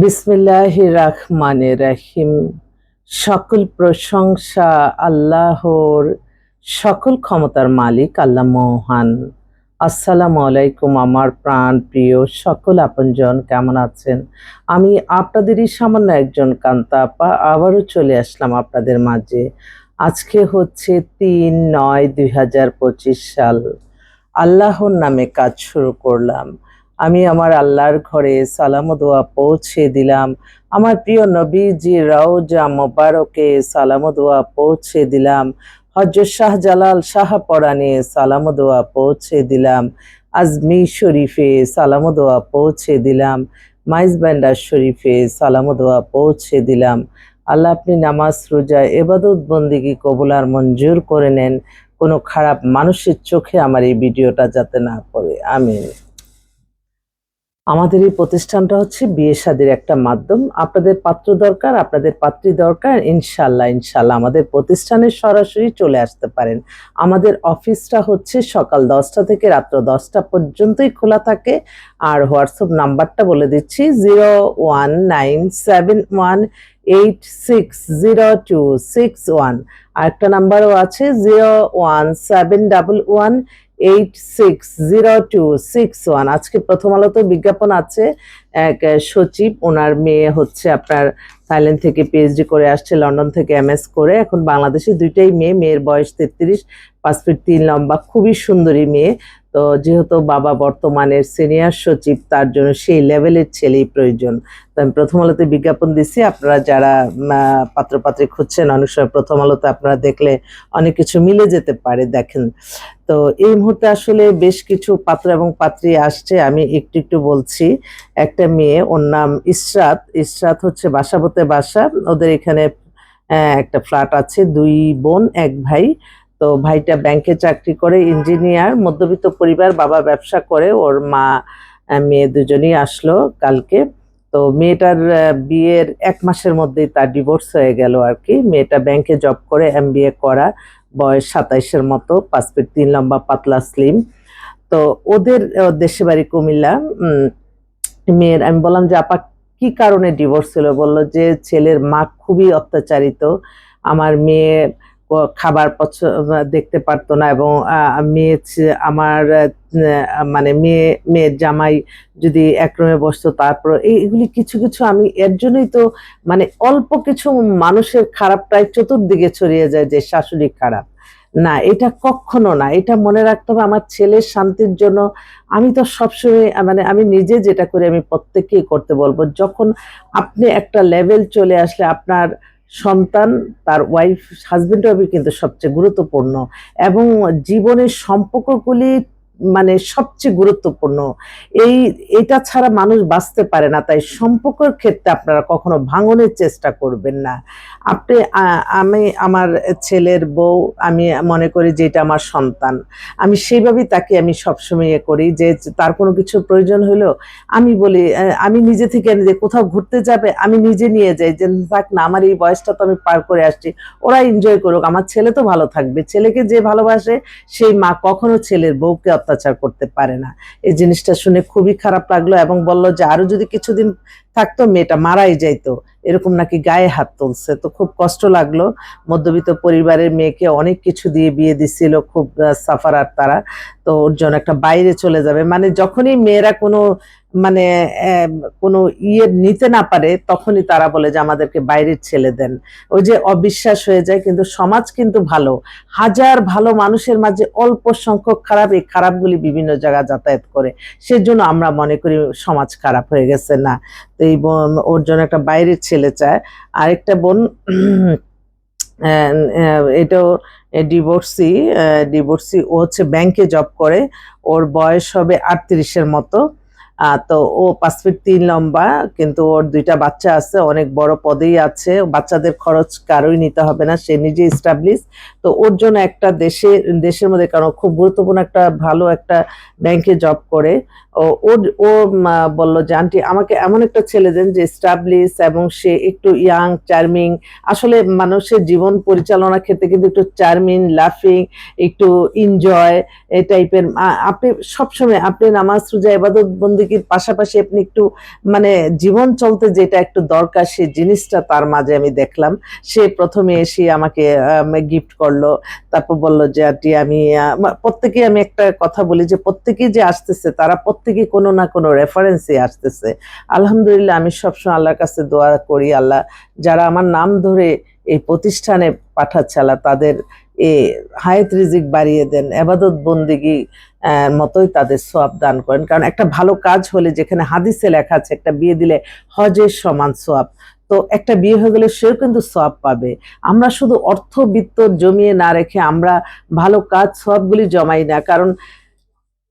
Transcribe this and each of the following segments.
বিসমিল্লাহ রহমান রাহিম। সকল প্রশংসা আল্লাহর, সকল ক্ষমতার মালিক আল্লাহ মহান। আসসালামু আলাইকুম আমার প্রাণ প্রিয় সকল আপনজন, কেমন আছেন? আমি আপনাদেরই সামান্য একজন কান্তা আপা, আবারও চলে আসলাম আপনাদের মাঝে। আজকে হচ্ছে তিন নয় দুই সাল। আল্লাহর নামে কাজ শুরু করলাম। আমি আমার আল্লাহর ঘরে সালাম দোয়া পৌঁছে দিলাম। আমার প্রিয় নবীজি রওজা মোবারকে সালাম দোয়া পৌঁছে দিলাম। হজরত শাহ জালাল শাহ পরানে সালাম দোয়া পৌঁছে দিলাম। আজমি শরীফে সালাম দোয়া পৌঁছে দিলাম। মাইজ ব্যান্ডার শরীফে সালাম দোয়া পৌঁছে দিলাম। আল্লাহ আপনি নামাজ, রোজা এবাদত বন্দিগি কবুলার মঞ্জুর করে নেন। কোনো খারাপ মানুষের চোখে আমার এই ভিডিওটা যাতে না পড়ে। আমিন। আমাদের এই প্রতিষ্ঠানটা হচ্ছে বিয়ে শাদির একটা মাধ্যম। আপনাদের পাত্র দরকার, আপনাদের পাত্রী দরকার ইনশাল্লাহ ইনশাল্লাহ আমাদের প্রতিষ্ঠানে সরাসরি চলে আসতে পারেন। আমাদের অফিসটা হচ্ছে সকাল দশটা থেকে রাত্র দশটা পর্যন্তই খোলা থাকে। আর হোয়াটসঅ্যাপ নাম্বারটা বলে দিচ্ছি, zero one nine seven one eight six zero two six one. আরেকটা নাম্বারও আছে, zero one seven double one eight six zero two six one আজকে প্রথম আলোতে বিজ্ঞাপন আছে। এক সচিব, ওনার মেয়ে হচ্ছে আপনার থাইল্যান্ড থেকে পিএইচডি করে আসছে, লন্ডন থেকে এমএস করে। এখন বাংলাদেশে দুইটাই মেয়ে, মেয়ের বয়স তেত্রিশ, পাঁচ ফিট তিন লম্বা। খুবই সুন্দরী মেয়ে। তো যেহেতু বাবা বর্তমানের সিনিয়র সচিব, তার জন্য সেই লেভেলের ছেলেই প্রয়োজন। তো আমি প্রথম আলোতে বিজ্ঞাপন দিচ্ছি আপনারা যারা পাত্রপাত্রী খুঁজছেন, অনেক সময় প্রথম আলোতে আপনারা দেখলে অনেক কিছু মিলে যেতে পারে, দেখেন। তো এই মুহূর্তে আসলে বেশ কিছু পাত্র এবং পাত্রী আসছে। আমি একটু একটু বলছি। একটা মেয়ে, ওর নাম ইসরাত। ইসরাত হচ্ছে বাসাবতে বাসা। ওদের এখানে একটা ফ্ল্যাট আছে। দুই বোন, এক ভাই। তো ভাইটা ব্যাংকে চাকরি করে ইঞ্জিনিয়ার মধ্যবিত্ত পরিবার, বাবা ব্যবসা করে, ওর মা মেয়ে দুজনেই আসলো কালকে। তো মেয়েটার বিয়ের এক মাসের মধ্যেই তার ডিভোর্স হয়ে গেল আর কি। মেয়েটা ব্যাংকে জব করে এমবিএ করা, বয়স সাতাইশের মতো, পাঁচ ফিট তিন লম্বা, পাতলা স্লিম তো ওদের দেশে বাড়ি কুমিল্লা। মেয়ের, আমি বললাম যে, আপা, কি কারণে ডিভোর্স ছিল বলল যে, ছেলের মা খুবই অত্যাচারিত। আমার মেয়ে খাবার দেখতে পারতো না এবং মেয়ে আমার মানে মেয়ে, মেয়ের জামাই যদি একরমে বসতো তারপর এইগুলি কিছু কিছু আমি এর জন্যই তো মানে অল্প কিছু মানুষের খারাপটাই চতুর্দিকে ছড়িয়ে যায় যে শাশুড়ি খারাপ। না, এটা কখনো না, এটা মনে রাখতে হবে আমার ছেলের শান্তির জন্য আমি তো সবসময় মানে আমি নিজে যেটা করি আমি প্রত্যেককেই করতে বলব। যখন আপনি একটা লেভেল চলে আসলে আপনার সন্তান, তার ওয়াইফ হাজবেন্ড ওয়াইফ কিন্তু সবচেয়ে গুরুত্বপূর্ণ এবং জীবনের সম্পর্কগুলি মানে সবচেয়ে গুরুত্বপূর্ণ। এই, এটা ছাড়া মানুষ বাঁচতে পারে না, তাই সম্পর্কের ক্ষেত্রে আপনারা কখনো ভাঙনের চেষ্টা করবেন না। আপনি আমি আমার ছেলের বউ, আমি মনে করি যে এটা আমার সন্তান। আমি সেইভাবেই তাকে আমি সবসময় ইয়ে করি যে তার কোনো কিছু প্রয়োজন হলো আমি বলি আমি নিজে থেকে যে কোথাও ঘুরতে যাবে, আমি নিজে নিয়ে যাই যে থাক না, আমার এই বয়সটা তো আমি পার করে আসছি, ওরা এনজয় করুক। আমার ছেলে তো ভালো থাকবে, ছেলেকে যে ভালোবাসে, সেই মা কখনো ছেলের বউকে অত্যাচার করতে পারে না। এই জিনিসটা শুনে খুবই খারাপ লাগল এবং বলল যে আরও যদি কিছুদিন থাকতো, মেয়েটা মারাই যাইতো। এরকম নাকি গায়ে হাত তুলছে। তো খুব কষ্ট লাগল। মধ্যবিত্ত পরিবারের মেয়েকে অনেক কিছু দিয়ে বিয়ে দিছিল খুব সাফারার তারা। তো ওর জন্য একটা বাইরে চলে যাবে। মানে যখনই মেয়েরা কোনো মানে কোনো ইয়ে নিতে না পারে, তখনই তারা বলে যে আমাদেরকে বাইরের ছেলে দেন। ওই যে অবিশ্বাস হয়ে যায়, কিন্তু সমাজ কিন্তু ভালো। হাজার ভালো মানুষের মাঝে অল্প সংখ্যক খারাপ, এই খারাপগুলি বিভিন্ন জায়গায় যাতায়াত করে। সেজন্য আমরা মনে করি সমাজ খারাপ হয়ে গেছে না। তো এই বোন- ওর জন্য একটা বাইরের ছেলে চায়। আরেকটা বোন এটাও ডিভোর্সি ডিভোর্সি, ও হচ্ছে ব্যাংকে জব করে। ওর বয়স হবে আটত্রিশের মতো। তো ও পাঁচ ফিট তিন লম্বা, কিন্তু ওর দুইটা বাচ্চা আছে, অনেক বড় পদেই আছে। বাচ্চাদের খরচ কারোই নিতে হবে না, সে নিজে স্টাবলিশ তো ওর জন্য একটা দেশে, দেশের মধ্যে কারণ খুব গুরুত্বপূর্ণ একটা ভালো একটা ব্যাংকে জব করে। ও ও বলল যে আমাকে এমন একটা ছেলে দেন যে স্টাবলিশ এবং সে একটু ইয়াং চার্মিং আসলে মানুষের জীবন পরিচালনার ক্ষেত্রে কিন্তু একটু চার্মিং লাফিং একটু এনজয় এই টাইপের আপনি সবসময়, আপনি নামাজ, রোজা ইবাদত বন্দিগির পাশাপাশি আপনি একটু মানে জীবন চলতে যেটা একটু দরকার সেই জিনিসটা তার মাঝে আমি দেখলাম। সে প্রথমে এসে আমাকে গিফট করল, তারপর বলল যে, আন্টি, আমি প্রত্যেকে আমি একটা কথা বলি যে, প্রত্যেকেই যে আসতেছে, তারা প্রত্যেকেই কোনো না কোনো রেফারেন্সে আসতেছে। আলহামদুলিল্লাহ, আমি সবসময় আল্লাহর কাছে দোয়া করি, আল্লাহ, যারা আমার নাম ধরে এই প্রতিষ্ঠানে পাঠাচ্ছে, আল্লাহ তাদের এ হায়াত রিজিক বাড়িয়ে দেন, এবাদত বন্দিগি মতোই তাদের সোয়াব দান করেন। কারণ একটা ভালো কাজ হলে যেখানে হাদিসে লেখা আছে, একটা বিয়ে দিলে হজের সমান সোয়াব তো একটা বিয়ে হয়ে গেলে সেও কিন্তু সব পাবে। আমরা শুধু অর্থ বিত্ত জমিয়ে না রেখে আমরা ভালো কাজ সবগুলি জমাই না। কারণ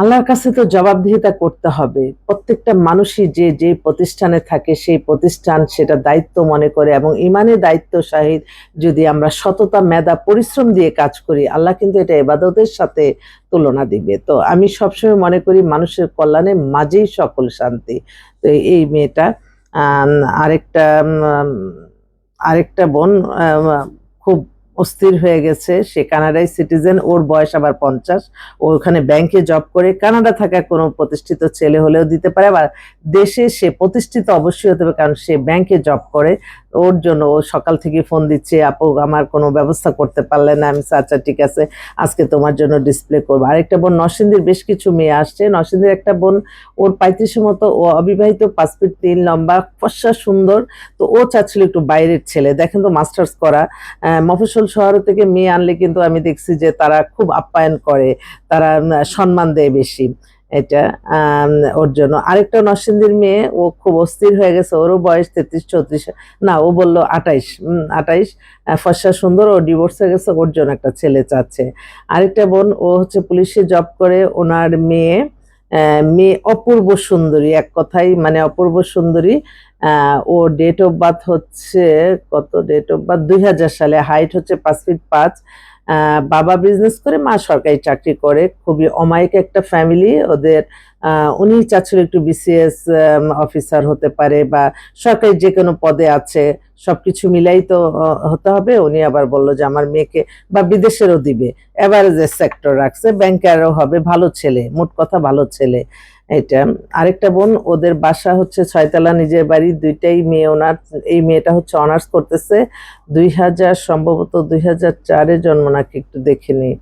আল্লাহর কাছে তো জবাবদিহিতা করতে হবে। প্রত্যেকটা মানুষই যে যে প্রতিষ্ঠানে থাকে সেই প্রতিষ্ঠান সেটা দায়িত্ব মনে করে এবং ইমানের দায়িত্ব সাহিত যদি আমরা সততা, মেধা, পরিশ্রম দিয়ে কাজ করি, আল্লাহ কিন্তু এটা এবাদতের সাথে তুলনা দিবে। তো আমি সবসময় মনে করি মানুষের কল্যাণে মাঝেই সকল শান্তি। তো এই মেয়েটা আরেকটা আরেকটা বোন অস্থির হয়ে গেছে। সে কানাডায় সিটিজেন ওর বয়স আবার পঞ্চাশ। ও ওখানে ব্যাংকে জব করে কানাডা থাকা কোনো প্রতিষ্ঠিত ছেলে হলেও দিতে পারে। আবার দেশে সে প্রতিষ্ঠিত অবশ্যই হতে হবে কারণ সে ব্যাংকে জব করে। ওর জন্য ও সকাল থেকে ফোন দিচ্ছে আপু আমার কোনো ব্যবস্থা করতে পারলে না। আমি আচ্ছা ঠিক আছে আজকে তোমার জন্য ডিসপ্লে করব। আরেকটা বোন নরসিংদীর বেশ কিছু মেয়ে আসছে। নরসিংদীর একটা বোন ওর পঁয়ত্রিশের মতো ও অবিবাহিত পাঁচ তিন লম্বা ফর্সা সুন্দর। তো ও চাচ্ছিল একটু বাইরের ছেলে। দেখেন তো মাস্টার্স করা। আহ, মফস্বল শহর থেকে মেয়ে আনলে কিন্তু আমি দেখছি যে তারা খুব আপ্যায়ন করে, তারা সম্মান দেয় বেশি। এটা ওর জন্য। আরেকটা নরসিংদীর মেয়ে, ও খুব অস্থির হয়ে গেছে। ওরও বয়স তেত্রিশ, চৌত্রিশ, না, ও বলল আঠাইশ আঠাইশ। ফর্সা সুন্দর, ও ডিভোর্স হয়ে গেছে, ওর জন্য একটা ছেলে চাচ্ছে। আরেকটা বোন, ও হচ্ছে পুলিশে জব করে, ওনার মেয়ে মেয়ে অপূর্ব সুন্দরী, এক কথাই মানে অপূর্ব সুন্দরী। ও ডেট অফ বার্থ হচ্ছে কত ডেট অফ বার্থ দুই হাজার সালে। হাইট হচ্ছে পাঁচ ফিট পাঁচ। বাবা বিজনেস করে, মা সরকারি চাকরি করে। খুবই অমায়িক একটা ফ্যামিলি ওদের উনি চাচ্ছিল একটু বিসিএস অফিসার হতে পারে বা সরকারি যে কোনো পদে আছে। সব কিছু মিলাই তো হতে হবে। উনি আবার বলল যে, আমার মেয়েকে বা বিদেশেরও দিবে। এভারেজের সেক্টর রাখছে। ব্যাংকারও হবে। ভালো ছেলে। মোট কথা ভালো ছেলে। এটা। আরেকটা বোন, ওদের বাসা হচ্ছে ছয়তলা, নিজের বাড়ি, দুইটাই মেয়ে, ওনার, এই মেয়েটা হচ্ছে অনার্স করতেছে। দুই হাজার সম্ভবত দুই হাজার চারে জন্ম, নাকি একটু দেখে নি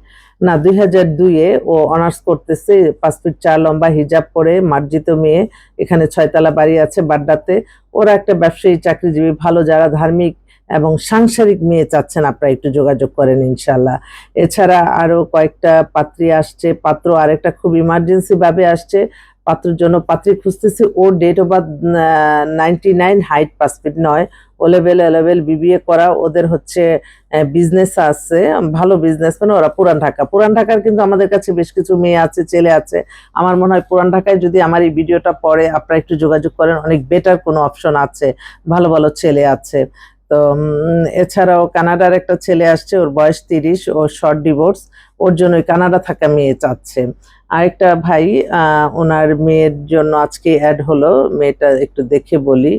না, দুই হাজার দুইয়ে ও অনার্স করতেছে, পাঁচ ফুট চার লম্বা হিজাব পরে মার্জিত মেয়ে। এখানে ছয়তলা বাড়ি আছে বাড্ডাতে। ওরা একটা ব্যবসায়ী, চাকরিজীবী, ভালো যারা ধার্মিক এবং সাংসারিক মেয়ে চাচ্ছেন, আপনারা একটু যোগাযোগ করেন ইনশাল্লাহ এছাড়া আরও কয়েকটা পাত্রী আসছে, পাত্র আরেকটা খুব ইমার্জেন্সিভাবে আসছে। পাত্রের জন্য পাত্রী খুঁজতেছি। ওর date of birth ninety nine height পাঁচ ফিট নয়। O level A level BBA করা ওদের হচ্ছে বিজনেস আছে। ভালো বিজনেস মানে ওরা পুরান ঢাকা। পুরান ঢাকার কিন্তু আমাদের কাছে বেশ কিছু মেয়ে আছে, ছেলে আছে। আমার মনে হয় পুরান ঢাকায় যদি আমার এই ভিডিওটা পরে আপনারা একটু যোগাযোগ করেন, অনেক বেটার কোনো অপশন আছে। ভালো ভালো ছেলে আছে। তো এছাড়াও কানাডার একটা ছেলে আসছে, ওর বয়স তিরিশ ও শর্ট ডিভোর্স ওর জন্য ওই কানাডা থাকা মেয়ে চাচ্ছে। আরেকটা ভাই ওনার মেয়ের জন্য আজকে অ্যাড হলো, মেয়েটা একটু দেখে বলি,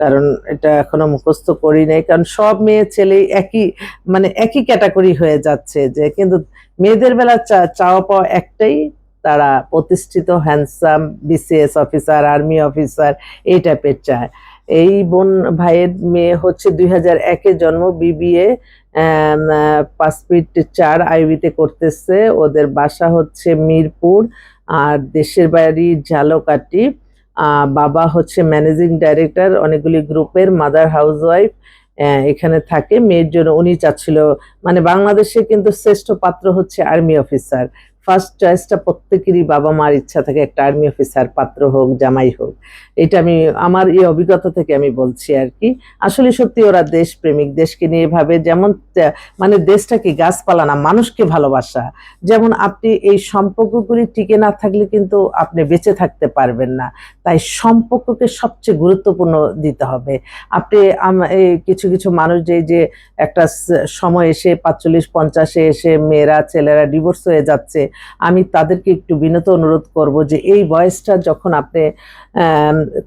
কারণ এটা এখনও মুখস্থ করি নাই, কারণ সব মেয়ে ছেলে একই মানে একই ক্যাটাগরি হয়ে যাচ্ছে যে, কিন্তু মেয়েদের বেলা চাওয়া পাওয়া একটাই, তারা প্রতিষ্ঠিত handsome BCS officer army officer এই টাইপের চায়। এই বোন ভাইয়ের মেয়ে হচ্ছে দুই হাজার একে জন্ম, বিবিএ পাঁচ ফিট চার আইবিতে করতেছে। ওদের বাসা হচ্ছে মিরপুর, আর দেশের বাড়ি ঝালকাটি বাবা হচ্ছে ম্যানেজিং ডাইরেক্টর, অনেকগুলি গ্রুপের মাদার হাউস ওয়াইফ এখানে থাকে। মেয়ের জন্য উনি চাচ্ছিল মানে বাংলাদেশে কিন্তু শ্রেষ্ঠ পাত্র হচ্ছে আর্মি অফিসার। ফার্স্ট চয়েসটা প্রত্যেকেরই বাবা মার ইচ্ছা থাকে, একটা আর্মি অফিসার পাত্র হোক, জামাই হোক। এটা আমি, আমার এই অভিজ্ঞতা থেকে আমি বলছি আর কি। আসলে সত্যি ওরা দেশ প্রেমিক দেশকে নিয়ে ভাবে যেমন মানে দেশটাকে গাছপালা না, মানুষকে ভালোবাসা। যেমন আপনি এই সম্পর্কগুলি টিকে না থাকলে কিন্তু আপনি বেঁচে থাকতে পারবেন না। তাই সম্পর্ককে সবচেয়ে গুরুত্বপূর্ণ দিতে হবে। আপনি কিছু কিছু মানুষ যে যে একটা সময় এসে পাঁচচল্লিশ, পঞ্চাশে এসে মেয়েরা, ছেলেরা ডিভোর্স হয়ে যাচ্ছে, আমি তাদেরকে একটু বিনত অনুরোধ করব যে এই বয়সটা যখন আপনি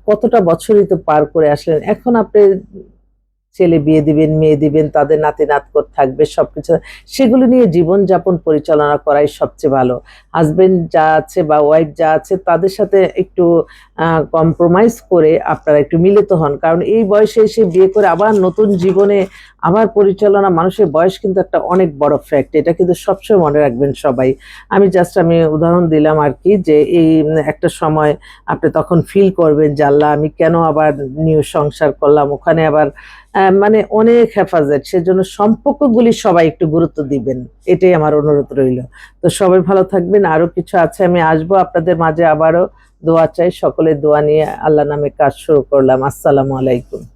কতটা বছরই তো পার করে আসলেন, এখন আপনি ছেলে বিয়ে দিবেন, মেয়ে দিবেন, তাদের নাতি নাতকর থাকবে সব কিছু সেগুলো নিয়ে জীবনযাপন পরিচালনা করাই সবচেয়ে ভালো। হাজবেন্ড যা আছে বা ওয়াইফ যা আছে, তাদের সাথে একটু কম্প্রোমাইজ করে আপনারা একটু মিলিত হন। কারণ এই বয়সে এসে বিয়ে করে আবার নতুন জীবনে আবার পরিচালনা, মানুষের বয়স কিন্তু একটা অনেক বড় ফ্যাক্ট এটা কিন্তু সবসময় মনে রাখবেন সবাই। আমি জাস্ট আমি উদাহরণ দিলাম আর কি যে এই, একটা সময় আপনি তখন ফিল করবেন জানলা আমি কেন আবার নিউ সংসার করলাম? ওখানে আবার মানে অনেক হেফাজত, সেজন্য সম্পর্কগুলি সবাই একটু গুরুত্ব দিবেন। এটাই আমার অনুরোধ রইল। তো সবাই ভালো থাকবেন। আরও কিছু আছে, আমি আসব আপনাদের মাঝে আবারও। দোয়া চাই, সকলে দোয়া নিয়ে আল্লাহ নামে কাজ শুরু করলাম। আসসালামু আলাইকুম।